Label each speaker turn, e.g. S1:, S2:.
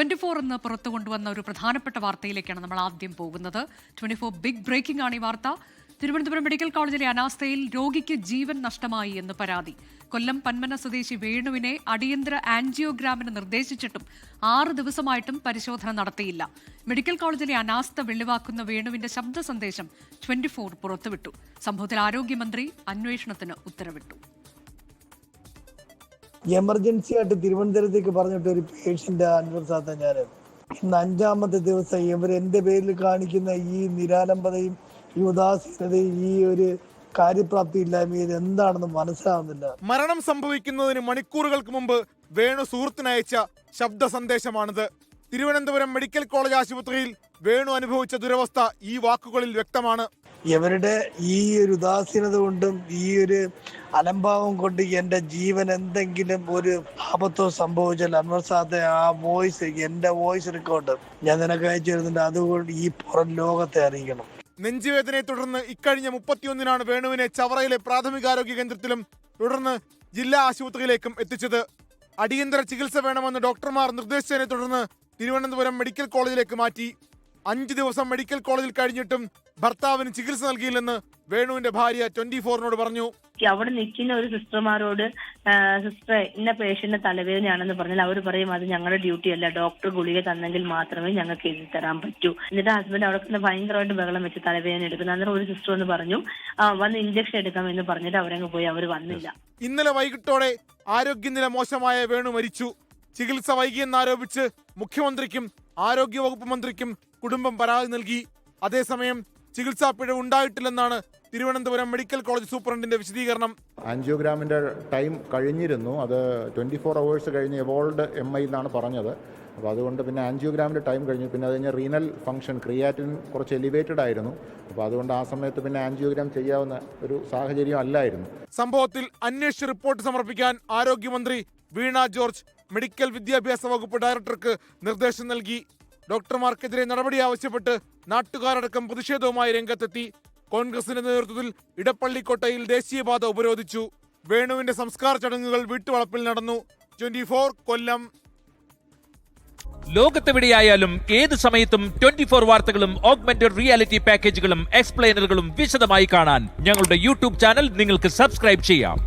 S1: Twenty four എന്ന് പുറത്തു കൊണ്ടുവന്ന ഒരു പ്രധാനപ്പെട്ട വാർത്തയിലേക്കാണ് നമ്മൾ ആദ്യം പോകുന്നത്. ട്വന്റി ഫോർ ബിഗ് ബ്രേക്കിംഗ് ആണ് ഈ വാർത്ത. തിരുവനന്തപുരം മെഡിക്കൽ കോളേജിലെ അനാസ്ഥയിൽ രോഗിക്ക് ജീവൻ നഷ്ടമായി എന്ന് പരാതി. കൊല്ലം പന്മന സ്വദേശി വേണുവിനെ അടിയന്തര ആൻജിയോഗ്രാമിന് നിർദ്ദേശിച്ചിട്ടും ആറ് ദിവസമായിട്ടും പരിശോധന നടത്തിയില്ല. മെഡിക്കൽ കോളേജിലെ അനാസ്ഥ വെളിവാക്കുന്ന വേണുവിന്റെ ശബ്ദ സന്ദേശം ട്വന്റി ഫോർ പുറത്തുവിട്ടു. സംഭവത്തിൽ ആരോഗ്യമന്ത്രി അന്വേഷണത്തിന് ഉത്തരവിട്ടു.
S2: എമർജൻസി ആയിട്ട് തിരുവനന്തപുരത്തേക്ക് പറഞ്ഞിട്ട് ഒരു പേഷ്യന്റ് അൻവർ സാത്ത ഞാൻ ഇന്ന് അഞ്ചാമത്തെ ദിവസം ഇവർ എന്റെ പേരിൽ കാണിക്കുന്ന ഈ നിരാലംബതയും ഈ ഉദാസീനതയും ഈ ഒരു കാര്യപ്രാപ്തി ഇല്ലായ്മ ഇത് എന്താണെന്ന് മനസ്സിലാവുന്നില്ല.
S3: മരണം സംഭവിക്കുന്നതിന് മണിക്കൂറുകൾക്ക് മുമ്പ് വേണു സുഹൃത്തിനയച്ച ശബ്ദ സന്ദേശമാണിത്. തിരുവനന്തപുരം മെഡിക്കൽ കോളേജ് ആശുപത്രിയിൽ വേണു അനുഭവിച്ച ദുരവസ്ഥ ഈ വാക്കുകളിൽ വ്യക്തമാണ്.
S2: ഇവരുടെ ഈ ഒരു ഉദാസീനത കൊണ്ടും ഈ ഒരു അലംഭാവം കൊണ്ട് എന്റെ ജീവൻ എന്തെങ്കിലും ഒരു ആപത്തോ സംഭവിച്ചാൽ അൻവർ സാത്തെ ആ വോയിസ് എന്റെ വോയിസ് റെക്കോർഡ് ഞാൻ നിനക്ക് അയച്ചു തരുന്നുണ്ട്. അതുകൊണ്ട് ഈ പുറം ലോകത്തെ അറിയിക്കണം.
S3: നെഞ്ചുവേദനയെ തുടർന്ന് ഇക്കഴിഞ്ഞ മുപ്പത്തിയൊന്നിനാണ് വേണുവിനെ ചവറയിലെ പ്രാഥമികാരോഗ്യ കേന്ദ്രത്തിലും തുടർന്ന് ജില്ലാ ആശുപത്രിയിലേക്കും എത്തിച്ചത്. അടിയന്തര ചികിത്സ വേണമെന്ന് ഡോക്ടർമാർ നിർദ്ദേശിച്ചതിനെ തുടർന്ന് തിരുവനന്തപുരം മെഡിക്കൽ കോളേജിലേക്ക് മാറ്റി. അഞ്ച് ദിവസം മെഡിക്കൽ കോളേജിൽ കഴിഞ്ഞിട്ടും ഭർത്താവിന് ചികിത്സ നൽകിയില്ലെന്ന് വേണുവിന്റെ ഭാര്യ ട്വന്റി ഫോറിനോട് പറഞ്ഞു.
S4: അവിടെ നിൽക്കുന്ന ഒരു സിസ്റ്റർമാരോട് സിസ്റ്റർ ഇന്ന പേഷ്യന്റ് തലവേദനയാണെന്ന് പറഞ്ഞാൽ അവർ പറയും അത് ഞങ്ങളുടെ ഡ്യൂട്ടി അല്ല. ഡോക്ടർ ഗുളിക തന്നെങ്കിൽ മാത്രമേ ഞങ്ങൾക്ക് എഴുതി തരാൻ പറ്റൂ. എന്നിട്ട് ഹസ്ബൻഡ് അവിടെ നിന്ന് ഭയങ്കരമായിട്ട് ബഹളം വെച്ച് തലവേദന എടുക്കുന്നു. അന്നേരം ഒരു സിസ്റ്റർ എന്ന് പറഞ്ഞു വന്ന് ഇഞ്ചക്ഷൻ എടുക്കാം എന്ന് പറഞ്ഞിട്ട് അവരങ്ങ് പോയി. അവർ വന്നില്ല.
S3: ഇന്നലെ വൈകിട്ടോടെ ആരോഗ്യനില മോശമായ വേണു മരിച്ചു. ചികിത്സ വൈകിയെന്നാരോപിച്ച് മുഖ്യമന്ത്രിക്കും ആരോഗ്യവകുപ്പ് മന്ത്രിക്കും കുടുംബം പരാതി നൽകി. അതേസമയം ചികിത്സാ പിഴവ് ഉണ്ടായിട്ടില്ലെന്നാണ് തിരുവനന്തപുരം മെഡിക്കൽ കോളേജ് സൂപ്രണ്ടിന്റെ വിശദീകരണം.
S5: ആൻജിയോഗ്രാമിന്റെ ടൈം കഴിഞ്ഞിരുന്നു. അത് ട്വന്റി ഫോർ അവേഴ്സ് കഴിഞ്ഞ് എവോൾഡ് എം ഐ എന്നാണ് പറഞ്ഞത്. അപ്പോൾ അതുകൊണ്ട് പിന്നെ ആൻജിയോഗ്രാമിന്റെ ടൈം കഴിഞ്ഞു. പിന്നെ അത് കഴിഞ്ഞ റീനൽ ഫംഗ്ഷൻ ക്രിയാറ്റിൻ കുറച്ച് എലിവേറ്റഡ് ആയിരുന്നു. അപ്പോൾ അതുകൊണ്ട് ആ സമയത്ത് പിന്നെ ആൻജിയോഗ്രാം ചെയ്യാവുന്ന ഒരു സാഹചര്യം അല്ലായിരുന്നു.
S3: സംഭവത്തിൽ അന്വേഷിച്ച് റിപ്പോർട്ട് സമർപ്പിക്കാൻ ആരോഗ്യമന്ത്രി വീണ ജോർജ് മെഡിക്കൽ വിദ്യാഭ്യാസ വകുപ്പ് ഡയറക്ടർക്ക് നിർദ്ദേശം നൽകി. ഡോക്ടർമാർക്കെതിരെ നടപടി ആവശ്യപ്പെട്ട് നാട്ടുകാരടക്കം പ്രതിഷേധവുമായി രംഗത്തെത്തി. കോൺഗ്രസിന്റെ നേതൃത്വത്തിൽ ഇടപ്പള്ളിക്കോട്ടയിൽ ദേശീയപാത ഉപരോധിച്ചു. വേണുവിന്റെ സംസ്കാര ചടങ്ങുകൾ വീട്ടുവളപ്പിൽ നടന്നു. ട്വന്റി കൊല്ലം.
S6: ലോകത്തെവിടെയായാലും ഏത് സമയത്തും ട്വന്റി ഫോർ വാർത്തകളും ഓഗ്മെന്റഡ് റിയാലിറ്റി പാക്കേജുകളും എക്സ്പ്ലെയിനറുകളും വിശദമായി കാണാൻ ഞങ്ങളുടെ യൂട്യൂബ് ചാനൽ നിങ്ങൾക്ക് സബ്സ്ക്രൈബ് ചെയ്യാം.